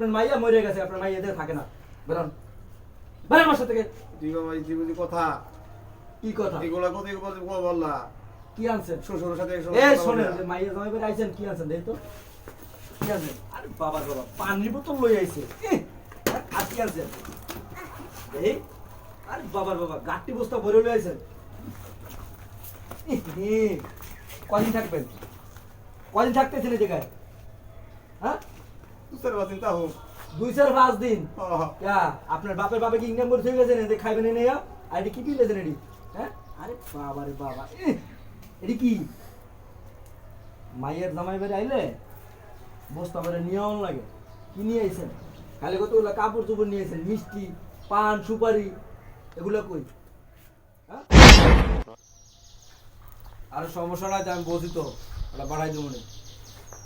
আপনার মাইয়া মরে গেছে আপনার মাইয়া এদের থাকে না। বেরোন বেরোন আমার সাথে থেকে ঠিক ভাই জীবনী কথা। কি কথা? এগুলা কত এগুলো বললা কি আনছেন? শ্বশুরের সাথে এ কথা শোনেন যে মাইয়া জামাই বের আইছেন কি আনছেন দেখ তো। কি আনছেন? আরে বাবা বাবা পানির বোতল লই আইছে। আর কি আনছেন? এই আরে বাবার বাবা গাট্টি বস্তা ভরে লই আইছেন। কদিন থাকবেন? কদিন থাকতেছেন এই জায়গায়? দুই চার পাঁচ দিন? আপনার বাপের বাবা কি ইনকাম করে খাইবেন এনে আর এটি কি পিলেছেন এটি হ্যাঁ? আরে বাবা রে বাবা। এটি কি? মাইয়ের জামাই বেড়ে আইলে বস্তা বেড়ে লাগে। কি নিয়ে আইছেন? খালি কতগুলো কাপড় চোপড় নিয়ে আইছেন? মিষ্টি পান সুপারি এগুলো কই? হ্যাঁ? আর সমস্যা নাই তো আমি বলছি তো। ওটা বাড়াই দেবো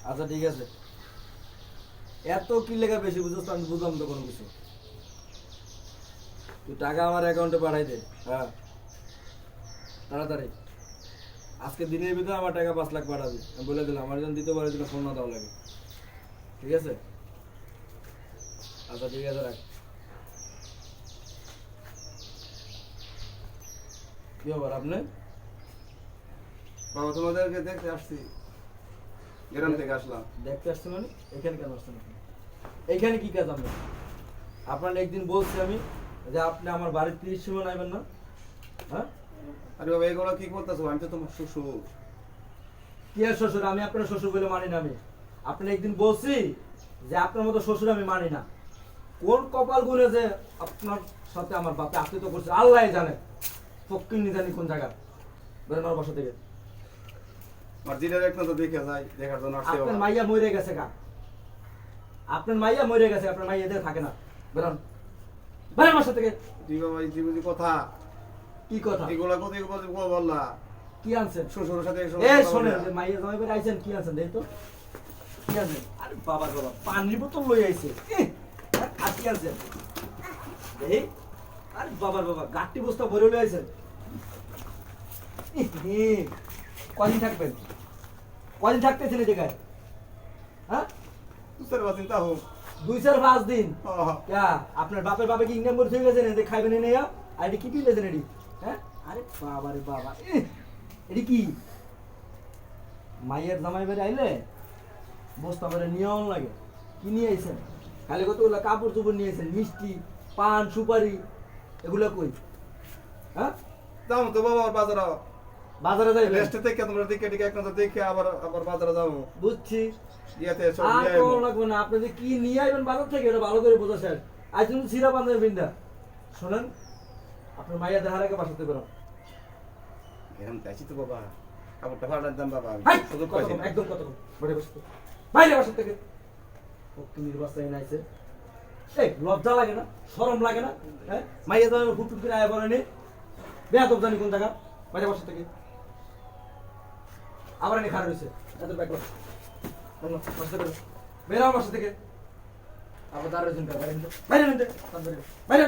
আচ্ছা ঠিক আছে। এত কি লেখা বেশি বুঝছ আমি বুঝলাম তো কোনো কিছু। তুই টাকা আমার অ্যাকাউন্টে পাঠাই দে। হ্যাঁ। তাড়াতাড়ি। আজকে দিনের ভিতরে আমার টাকা পাঁচ লাখ পাঠাবি। আমি বলে দিলাম, আমার দিতে পারে দিলে ফোন না দেওয়া লাগে। ঠিক আছে? আচ্ছা ঠিক আছে, রাখ। কি খবর, আপনি? বাবা, তোমাদেরকে দেখতে আসছি। গ্রাম থেকে আসলাম। দেখতে আসছেন মানে? এখানে কেন আসছেন আপনি? এইখানে কি কাজ আপনার? আপনার একদিন বলছি আমি যে আপনি আমার বাড়ির তিরিশ সময় নাইবেন না। হ্যাঁ? আরে বাবা এগুলো কি করতেছো? আমি তো তোমার শ্বশুর। কি আর শ্বশুর? আমি আপনার শ্বশুর বলে মানি না আমি। আপনি একদিন বলছি যে আপনার মতো শ্বশুর আমি মানি না। কোন কপাল গুনে যে আপনার সাথে আমার বাপে আত্মীয় করছে আল্লাহ জানে। ফকির নিজানি কোন জায়গা বেরোন আমার বাসা থেকে। দেখে দেখার জন্য আসছে আপনার মাইয়া মরে গেছে গা। আপনার মাইয়া মরে গেছে আপনার মাইয়া এদের থাকে না। বেরোন বেরোন কথা। কি কথা? এগুলা কত এগুলো বললা কি আনছেন? শ্বশুরের সাথে এ শোনেন যে মাইয়া জামাই বের আইছেন কি আনছেন দেখ তো। কি আনছেন? আরে বাবা বাবা পানির বোতল লই আইছে। আর কি আনছেন? এই আরে বাবার বাবা গাট্টি বস্তা ভরে লই আইছেন। কদিন থাকবেন? কদিন থাকতেছেন এই জায়গায় হ্যাঁ? দুই চার পাঁচ দিন? আপনার বাপের বাবা কি ইনকাম করে থেকে গেছেন এতে খাইবেন এনে আর এটি কি পিলেছেন এটি? হ্যাঁ? আরে বাবা রে বাবা এটি কি? মাইয়ের জামাই বেড়ে আইলে বস্তা বেড়ে নিয়ম লাগে। কি নিয়ে আইছেন? খালি কতগুলো কাপড় চোপড় নিয়ে আইছেন? মিষ্টি পান সুপারি এগুলো কই? হ্যাঁ? যাও তো বাবা বাজারে বাজারে যাইবেন। রেস্টে থেকে তোমরা দেখে দেখে এক নজর দেখে আবার আবার বাজারে যাব বুঝছি। ইয়াতে সব আর কোনো। লাগবে না। আপনি যে কি নিয়ে আইবেন বাজার থেকে এটা ভালো করে বোঝা স্যার আজ কিন্তু সিরা বান্ধবের বিন্দা। শোনেন আপনার মাইয়া দেখার আগে বাসাতে বেরোন এরকম চাইছি তো বাবা। কাপড়টা ফাটার দাম বাবা! শুধু। একদম কত। বাইরে বসতে। বাইরে বাসা থেকে। পক্ষী নির্বাচনে নাইছে এই লজ্জা লাগে না? শরম লাগে না? হ্যাঁ? মাইয়া তো হুট হুট করে আয়া বলেনি। বেয়া তো জানি কোন জায়গা। বাইরে বাসা থেকে। আবার এনে খারাপ হয়েছে এত বলো, বাসা থেকে বেরো। বেরো আমার বাসা থেকে। আবার রয়েছেন বাইরে নিতে বাইরে নিতে বাইরে বাইরে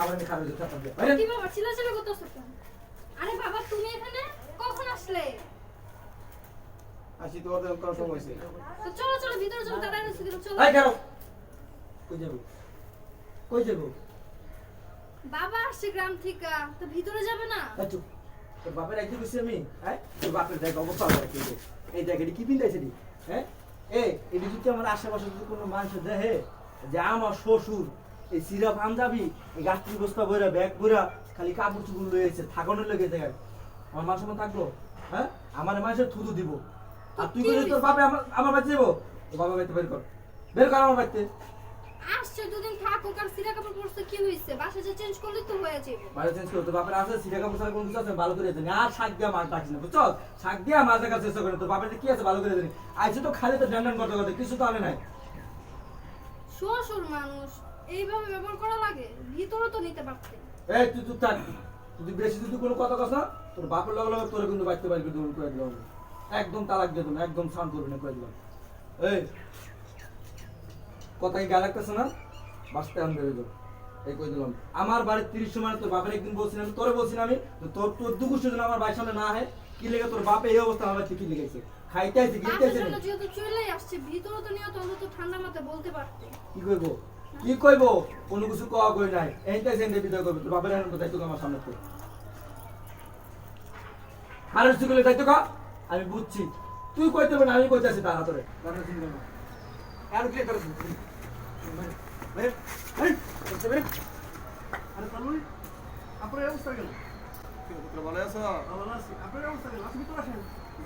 আবার এনে খারাপ হয়েছে। বাইরে কি বাবা চিল্লাচিল্লি করতেছো কেন? আরে বাবা তুমি এখানে? কখন আসলে? আসি তো ওদের কোনো সময় হয়েছে। তো চলো চলো ভিতরে চলো দাঁড়ায় রয়েছে কেন চলো। এই খারাপ কই যাব? কই যাব? বাবা আসছে গ্রাম থেকে তো ভিতরে যাবে না? চুপ। তোর বাপের আমি হ্যাঁ? তোর বাপের দেখ অবস্থা হবে কি রে? এই দেখ এটি কি পিন্দাইছে নি হ্যাঁ? এই এটি যদি আমার আশেপাশে যদি কোনো মানুষ দেখে যে আমার শ্বশুর এই এই গাছটি বস্তা বইরা ব্যাগ বইরা খালি কাপড় চুপড় লয়েছে থাকানোর লেগে দেখে আমার মান সম্মান থাকল? হ্যাঁ? আমার মানুষের থুতু দিব। আর তুই তোর বাপে আমার আমার বাড়িতে যাব? বাবা বাড়িতে বের কর। বের কর আমার বাড়িতে। আসছে দুদিন থাকুক আর সিরা কাপড় পরছে কি হয়েছে বাসা যে চেঞ্জ করলে তো হয়ে যাবে। বাইরে চেঞ্জ করতে বাপের আছে সিটা কাপড় ছাড়া কোনো কিছু আছে? ভালো করে দেনি আর শাক দিয়া মাছ রাখিস না বুঝছ? শাক দিয়া মাছ রাখার চেষ্টা করে তোর বাপের কি আছে ভালো করে দেনি আইছে তো খালি তো ড্যান্ডান করতে করতে কিছু তো আনে নাই। শ্বশুর মানুষ। এইভাবে ব্যবহার করা লাগে? ভিতরে তো নিতে পারতে। এই তুই থাক। বেশি যদি কোনো কথা কস না তোর বাপের লগে লগে তোর কিন্তু বাড়তে পারবি দূর করে দিলাম। একদম তালাক দিয়ে একদম শান্ত করে দিলাম। এই কথা কি গা লাগতেছে না বাঁচতে হইল এই কই দিলাম। আমার বাড়ির তিরিশ সময় তোর বাপের একদিন বলছিলাম তোরে বলছিলাম আমি তোর তোর দু গোষ্ঠী যেন আমার বাড়ির সামনে না হয় কি লেগে তোর বাপে এই অবস্থা আমার কি লেগেছে খাইতে আইছে গিলতে জন্য যেহেতু চলেই আসছে ভিতরে তো নিয়ে তো ঠান্ডা মাথায় বলতে পারতে। কি কইব? কি কইব? কোনো কিছু কওয়া কই নাই। এইটা সেন্ডে বিদায় করবে। তোর বাপের দায়িত্ব আমার সামনে তো। হারের সুগুলো দায়িত্ব কা আমি বুঝছি। তুই কইতে পারবি আমি কইতে আছি তার হাতরে।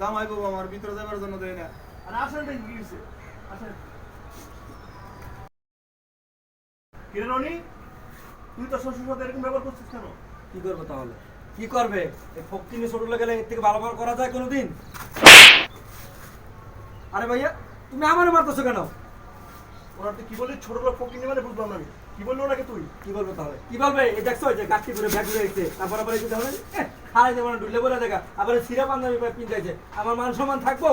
জামাই বাবা আমার ভিতরে যাবার জন্য দেয় না আরে আসেন দেখি কি হয়েছে আসেন কিরে রনি তুই তো শ্বশুর সাথে এরকম ব্যবহার করছিস কেন কি করবে তাহলে? কি করবে? এই ফকিনি ছোট গেলে এর থেকে ভালো ভালো করা যায় কোনোদিন? আরে ভাইয়া তুমি আমারে মারতেছো কেন? ওরা কি বলি ছোট লোক ফকিনি মানে বুঝলাম না আমি। কি বললি ওনাকে তুই? কি বলব তাহলে? কি বলবে? এই দেখছ যে গাছটি করে ব্যাগ রয়েছে তারপর আবার এই তাহলে হারাই দেবো না ডুলে বলে দেখা। আবার সিরা পাঞ্জাবি পিন্ধাইছে আমার মান সম্মান থাকব?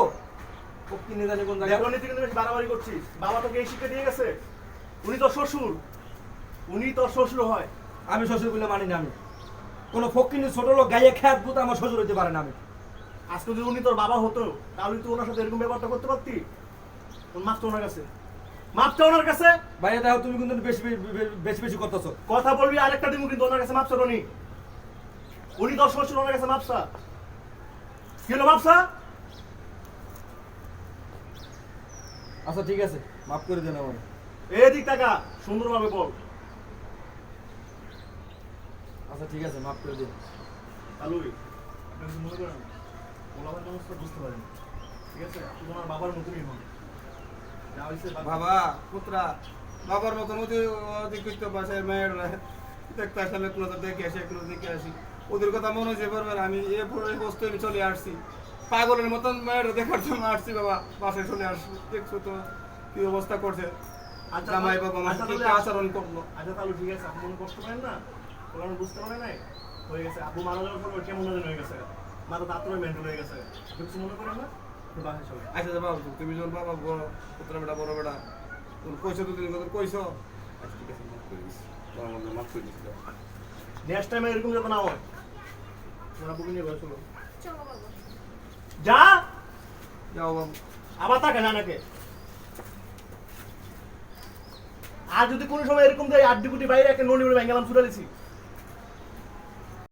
ফকিনি জানে কোন জায়গায়? তুই কিন্তু বেশ বাড়াবাড়ি করছিস। বাবা তোকে এই শিক্ষা দিয়ে গেছে। উনি তো শ্বশুর। উনি তো শ্বশুর হয়। আমি শ্বশুর বলে মানি না আমি। কোনো ফকিনি ছোট লোক গাইয়ে খ্যাত বুত আমার শ্বশুর হইতে পারে না আমি। আজকে যদি উনি তোর বাবা হতো তাহলে তুই ওনার সাথে এরকম ব্যবহারটা করতে পারতি? তোর মাপটা ওনার কাছে? মাপটা ওনার কাছে? ভাইয়া দেখো তুমি কিন্তু বেশি বেশি- বেশি করতেছো। কথা বলবি আরেকটা দিন কিন্তু ওনার কাছে মাপসা রনি উনি। দশ বছর ওনার কাছে মাপসা কি হলো মাপসা আচ্ছা ঠিক আছে। মাফ করে দেন আমার এদিক টাকা সুন্দরভাবে বল। আচ্ছা ঠিক আছে মাফ করে দিন। আলুই আপনি মনে করেন? ওলাভার সমস্ত বুঝতে পারেন। ঠিক আছে আপনি ওনার বাবার মতনই হন। বাবা পুত্রা বাবার মতন ওদের ওদের বাসায় মায়ের দেখতে আসলে কোনো দেখে আসি কোনো দেখে আসি। ওদের কথা মনে হচ্ছে পারবে আমি এ বস্তু আমি চলে আসছি। পাগলের মতন মায়ের দেখার জন্য আসছি বাবা বাসায় চলে আসছি। দেখছ তো কি অবস্থা করছে। আচ্ছা, জামাই বাবা আমার আচ্ছা, কি আচরণ করল। আচ্ছা তাহলে ঠিক আছে আপনি কষ্ট করেন না? ওরা বুঝতে পারে নাই? হয়ে গেছে আপু মারা যাওয়ার পর কেমন হয়ে গেছে। মাথা তাড়াতাড়ি মেন্টাল হয়ে গেছে। কিছু মনে করেন না? আচ্ছা বাবা তুমি যখন বাবা বড় পুত্র বেটা বড় বেটা। তুমি কইছো তো তুমি কথা কইছো আচ্ছা ঠিক আছে মাফ করে দিছি। তোমার মাফ করে দিছি। নেক্সট টাইম এরকম যাতে না হয় তোমরা বুকে নিয়ে বসো চলো বাবা যা! যাও বাবু। আবার তাকে না নাকে আর যদি কোনো সময় এরকম দেয় আড্ডি গুটি বাইরে একটা ননি ভেঙে গেলাম ছুটে দিছি